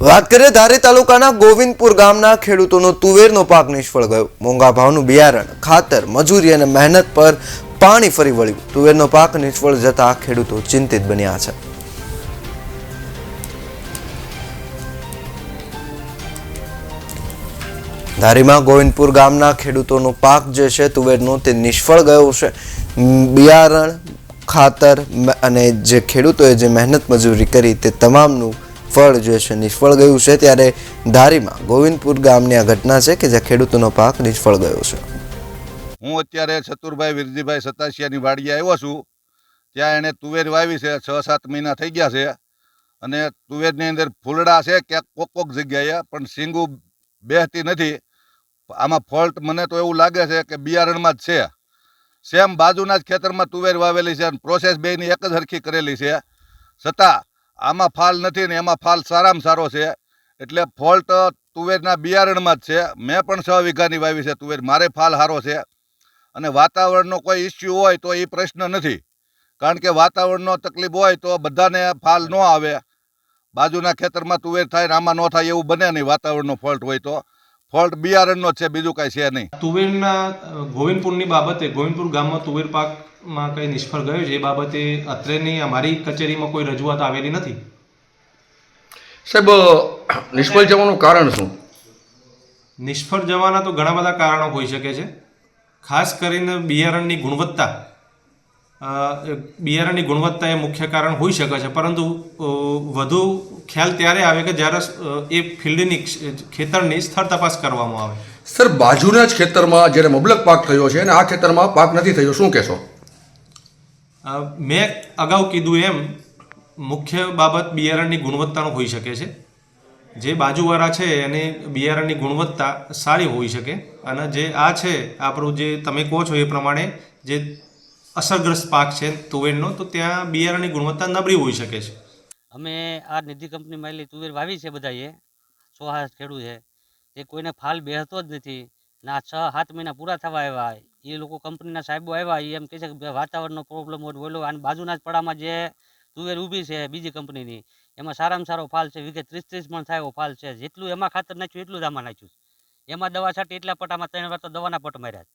વાત કરીએ ધારી તાલુકાના ગોવિંદપુર ગામના ખેડૂતોનો તુવેરનો પાક નિષ્ફળ ગયો. મોંઘા ભાવનું બિયારણ, ખાતર, મજૂરી અને મહેનત પર પાણી ફરી વળ્યું. તુવેરનો પાક નિષ્ફળ જતા ખેડૂતો ચિંતિત બન્યા છે. ધારીમાં ગોવિંદપુર ગામના ખેડૂતોનો પાક જે છે, તુવેરનો તે નિષ્ફળ ગયો છે. બિયારણ, ખાતર અને જે ખેડૂતોએ જે મહેનત મજૂરી કરી તે તમામનું ફળ જે છે, નિષ્ફળ ગયું છે ત્યારે ધારીમાં ગોવિંદપુર ગામની આ ઘટના છે કે જ્યાં ખેડૂતોનો પાક નિષ્ફળ ગયો છે. હું અત્યારે ચતુરભાઈ વિરજીભાઈ સતાસિયાની વાડીએ આવ્યો છું. ત્યાં એણે તુવેર વાવી છે, છ સાત મહિના થઈ ગયા છે. અને તુવેરની અંદર ફૂલડા છે, ક્યાંક કોક કોક જગ્યાએ, પણ સિંગુ બેહતી નથી. આમાં ફોલ્ટ મને તો એવું લાગે છે કે બિયારણમાં જ છે. સેમ બાજુના જ ખેતરમાં તુવેર વાવેલી છે અને પ્રોસેસ બેની એક જ હરખી કરેલી છે. છતાં આમાં ફાલ નથી ને એમાં ફાલ સારામાં સારો છે. એટલે ફોલ્ટ તુવેરના બિયારણમાં જ છે. મેં પણ છ વીઘાની વાવી છે તુવેર. મારે ફાલ સારો છે. અને વાતાવરણનો કોઈ ઇસ્યુ હોય તો એ પ્રશ્ન નથી. કારણ કે વાતાવરણનો તકલીફ હોય તો બધાને ફાલ ન આવે. બાજુના ખેતરમાં તુવેર થાય ને આમાં ન થાય એવું બને નહીં વાતાવરણનો ફોલ્ટ હોય તો. ફોલ્ટ બિયારણનો છે, બીજું કાંઈ છે નહીં. તુવેરના ગોવિંદપુરની બાબતે ગોવિંદપુર ગામમાં તુવેર પાકમાં કંઈ નિષ્ફળ ગયો છે એ બાબતે અત્રેની અમારી કચેરીમાં કોઈ રજૂઆત આવેલી નથી? સાહેબ નિષ્ફળ જવાનું કારણ શું? નિષ્ફળ જવાના તો ઘણા બધા કારણો હોઈ શકે છે. ખાસ કરીને બિયારણની ગુણવત્તા. બિયારણની ગુણવત્તા એ મુખ્ય કારણ હોઈ શકે છે. પરંતુ વધુ ખ્યાલ ત્યારે આવે કે જ્યારે એ ફિલ્ડની ખેતરની સ્થળ તપાસ કરવામાં આવે. સર બાજુના જ ખેતરમાં જ્યારે મબલક પાક થયો છે અને આ ખેતરમાં પાક નથી થયો શું કહેશો? મેં અગાઉ કીધું એમ, મુખ્ય બાબત બિયારણની ગુણવત્તાનો હોઈ શકે છે. જે બાજુવાળા છે એને બિયારણની ગુણવત્તા સારી હોઈ શકે. અને જે આ છે, આપણું જે તમે કહો છો એ પ્રમાણે જે અસરગ્રસ્ત પાક છે તુવેરનો, તો ત્યાં બિયારણની ગુણવત્તા નબળી હોઈ શકે છે. અમે આ નિધિ કંપનીમાં એલી તુવેર વાવી છે બધાએ. સો હાથ ખેડૂત છે. એ કોઈને ફાલ બેહતો જ નથી. ના છ, સાત મહિના પૂરા થવા આવ્યા. એ લોકો કંપનીના સાહેબો આવ્યા એ એમ કહે છે કે વાતાવરણનો પ્રોબ્લેમ હોય બોલો. અને બાજુના જ પડામાં જે તુવેર ઊભી છે બીજી કંપનીની એમાં સારામાં સારો ફાલ છે. વીઘે ત્રીસ ત્રીસ મણ થાય એવો ફાલ છે. જેટલું એમાં ખાતર નાખ્યું એટલું જ આમાં નાખ્યું એમાં દવા છાંટી એટલા પટામાં ત્રણ વાર તો દવાના પટ માર્યા.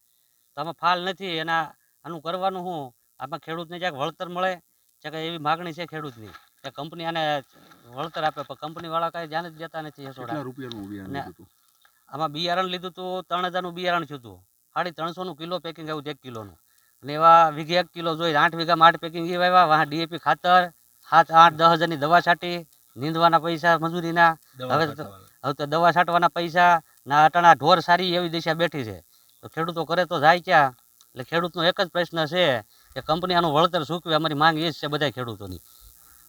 તો આમાં ફાલ નથી એના આનું કરવાનું શું આમાં ખેડૂતને જ્યાં વળતર મળે કે એવી માગણી છે ખેડૂતની કે કંપની આને વળતર આપે. પણ કંપનીવાળા કાંઈ ધ્યાન જ દેતા નથી આમાં બિયારણ લીધું હતું ત્રણ હજારનું બિયારણ થયું હતું સાડી ત્રણસોનું કિલો પેકિંગ આવ્યું એક કિલોનું. અને એવા વીઘે એક કિલો જોઈએ આઠ વીઘામાં આઠ પેકિંગ એ આવ્યા. વાહ ડીએપી ખાતર સાત આઠ દસ હજારની દવા છાંટી નીંદવાના પૈસા મજૂરીના. હવે હવે તો દવા છાંટવાના પૈસા ના અટાણા ઢોર સારી એવી દિશા બેઠી છે. તો ખેડૂતો કરે તો જાય ક્યાં? એટલે ખેડૂતનો એક જ પ્રશ્ન છે કે કંપની આનું વળતર ચૂકવે અમારી માંગ એ જ છે બધા ખેડૂતોની.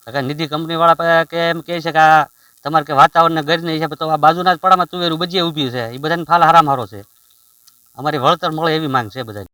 કારણ નિધિ કંપનીવાળા કે એમ કહે છે કે આ તમારે કે વાતાવરણને ગરીને હિસાબે તો આ બાજુના જ પડામાં તુવેરું બજીએ ઊભી છે. એ બધાને ફાલ હારામ હારો છે. અમારી વળતર મળે એવી માંગ છે બધાની.